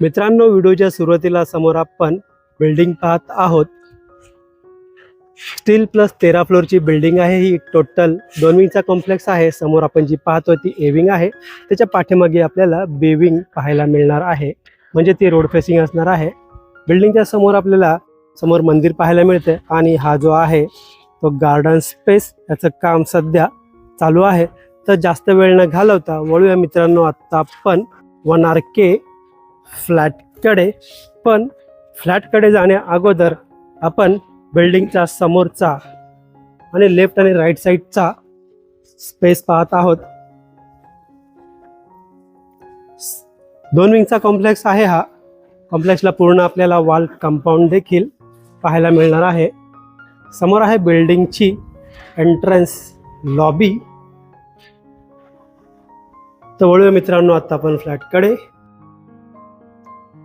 मित्रांनो व्हिडिओच्या सुरुवातीला समोर आपण बिल्डिंग पाहत आहोत. स्टील प्लस तेरा फ्लोअरची बिल्डिंग आहे. ही टोटल दोन विंगचा कॉम्प्लेक्स आहे. समोर आपण जी पाहतो ती ए विंग आहे. त्याच्या पाठीमागे आपल्याला बेविंग पाहायला मिळणार आहे. म्हणजे ती रोड फेसिंग असणार आहे. बिल्डिंगच्या समोर आपल्याला समोर मंदिर पाहायला मिळते आणि हा जो आहे तो गार्डन स्पेस याचं काम सध्या चालू आहे. तर जास्त वेळ न घालवता वळूया मित्रांनो. आत्ता आपण वन आर के फ्लॅटकडे पण फ्लॅटकडे जाण्या अगोदर आपण बिल्डिंगचा समोरचा आणि लेफ्ट आणि राईट साईडचा स्पेस पाहत आहोत. दोन विंगचा कॉम्प्लेक्स आहे हा. कॉम्प्लेक्सला पूर्ण आपल्याला वॉल कंपाऊंड देखील पाहायला मिळणार आहे. समोर आहे बिल्डिंगची एंट्रन्स लॉबी. तर वळूया मित्रांनो आत्ता आपण फ्लॅटकडे.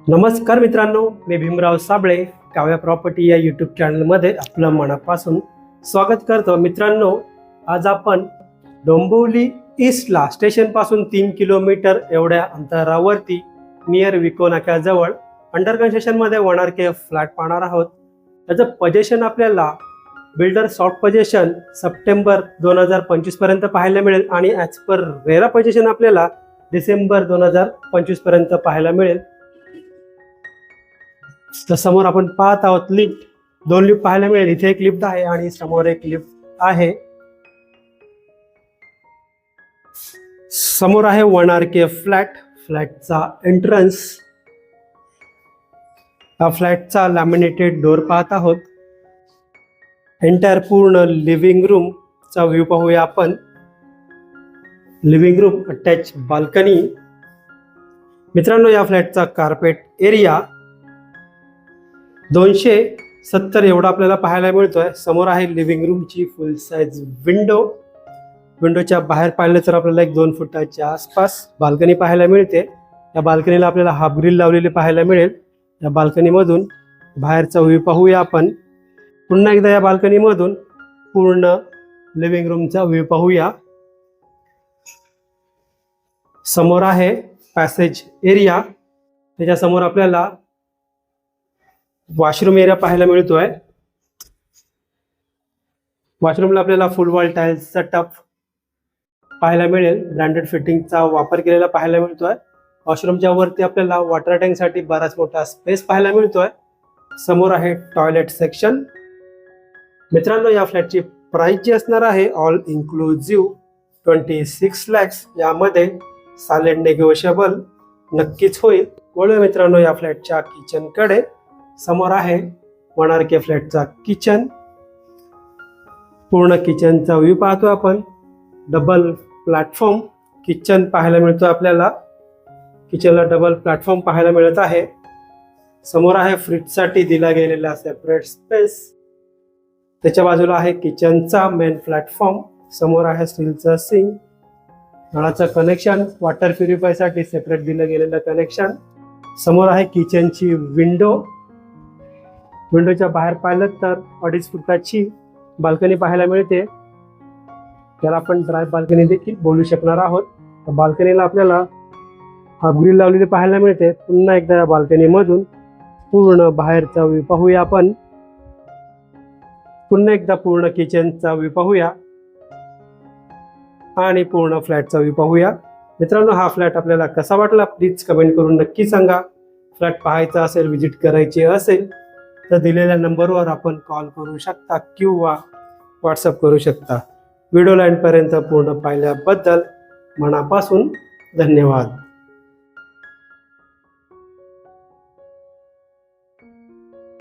नमस्कार मित्रांनो मी भीमराव साबळे काव्या प्रॉपर्टी या यूट्यूब चॅनलमध्ये आपलं मनापासून स्वागत करतो. मित्रांनो आज आपण डोंबिवली ईस्टला स्टेशनपासून तीन किलोमीटर एवढ्या अंतरावरती नियर विको नाक्याजवळ अंडर कन्स्ट्रक्शनमध्ये वणारके के फ्लॅट पाहणार आहोत. त्याचं पजेशन आपल्याला बिल्डर सॉफ्ट पजेशन सप्टेंबर दोन हजार पंचवीसपर्यंत पाहायला मिळेल आणि ॲज पर रेरा पजेशन आपल्याला डिसेंबर दोन हजार पंचवीसपर्यंत पाहायला मिळेल. तर समोर आपण पाहत आहोत लिफ्ट. दोन लिफ्ट पाहायला मिळेल. इथे एक लिफ्ट आहे आणि समोर एक लिफ्ट आहे. समोर आहे वन आर के फ्लॅट. फ्लॅटचा एंट्रन्स हा फ्लॅटचा लॅमिनेटेड डोर पाहत आहोत. एंटायर पूर्ण लिव्हिंग रूमचा व्ह्यू पाहूया आपण. लिव्हिंग रूम अटॅच बाल्कनी मित्रांनो या फ्लॅटचा कार्पेट एरिया दोनशे सत्तर एवढा आपल्याला पाहायला मिळतोय. समोर आहे लिव्हिंग रूमची फुल साईज विंडो विंडोच्या बाहेर पाहिलं तर आपल्याला एक दोन फुटाच्या आसपास बाल्कनी पाहायला मिळते. या बाल्कनीला आपल्याला हाफ ग्रिल लावलेली पाहायला मिळेल. या बाल्कनीमधून बाहेरचा व्ह्यू पाहूया आपण. पुन्हा एकदा या बाल्कनीमधून पूर्ण लिव्हिंग रूमचा व्ह्यू पाहूया. समोर आहे पॅसेज एरिया त्याच्यासमोर आपल्याला वॉशरूम एरिया पाहायला मिळतो आहे वॉशरूमला आपल्याला फुल वॉल टाईल्सचा टप पाहायला मिळेल. ब्रँडेड फिटिंगचा वापर केलेला पाहायला मिळतोय. वॉशरूमच्या वरती आपल्याला वॉटर टँकसाठी बराच मोठा स्पेस पाहायला मिळतो आहे समोर आहे टॉयलेट सेक्शन मित्रांनो या फ्लॅटची प्राइस जी असणार आहे all inclusive twenty six lakhs यामध्ये सायलेंट नेगोशिएबल नक्कीच होईल. वळूया मित्रांनो या फ्लॅटच्या किचनकडे समोर आहे वन आर के फ्लॅटचा किचन. पूर्ण किचनचा व्ह्यू पाहतो आपण. डबल प्लॅटफॉर्म किचन पाहायला मिळतो आपल्याला. किचनला डबल प्लॅटफॉर्म पाहायला मिळत आहे. समोर आहे फ्रीजसाठी दिला गेलेला सेपरेट स्पेस त्याच्या बाजूला आहे किचनचा मेन प्लॅटफॉर्म समोर आहे स्टीलचा सिंग नळाचं कनेक्शन वॉटर प्युरिफायसाठी सेपरेट दिलं गेलेलं कनेक्शन समोर आहे किचनची विंडो विंडोच्या बाहेर पाहिलं तर अडीच फुटाची बाल्कनी पाहायला मिळते. त्याला आपण ड्राय बाल्कनी देखील बोलू शकणार आहोत. बाल्कनीला आपल्याला हाफ ग्रिल लावलेली पाहायला मिळते. पुन्हा एकदा या बाल्कनीमधून पूर्ण बाहेरचा व्ह्यू पाहूया आपण. पुन्हा एकदा पूर्ण किचनचा व्ह्यू पाहूया. आणि पूर्ण फ्लॅटचा व्ह्यू पाहूया. मित्रांनो हा फ्लॅट आपल्याला कसा वाटला? प्लीज कमेंट करून नक्की सांगा. फ्लॅट पाहायचा असेल व्हिजिट करायची असेल तर दिलेल्या नंबरवर आपण कॉल करू शकता किंवा व्हॉट्सअप करू शकता. व्हिडिओ लाईनपर्यंत पूर्ण पाहिल्याबद्दल मनापासून धन्यवाद.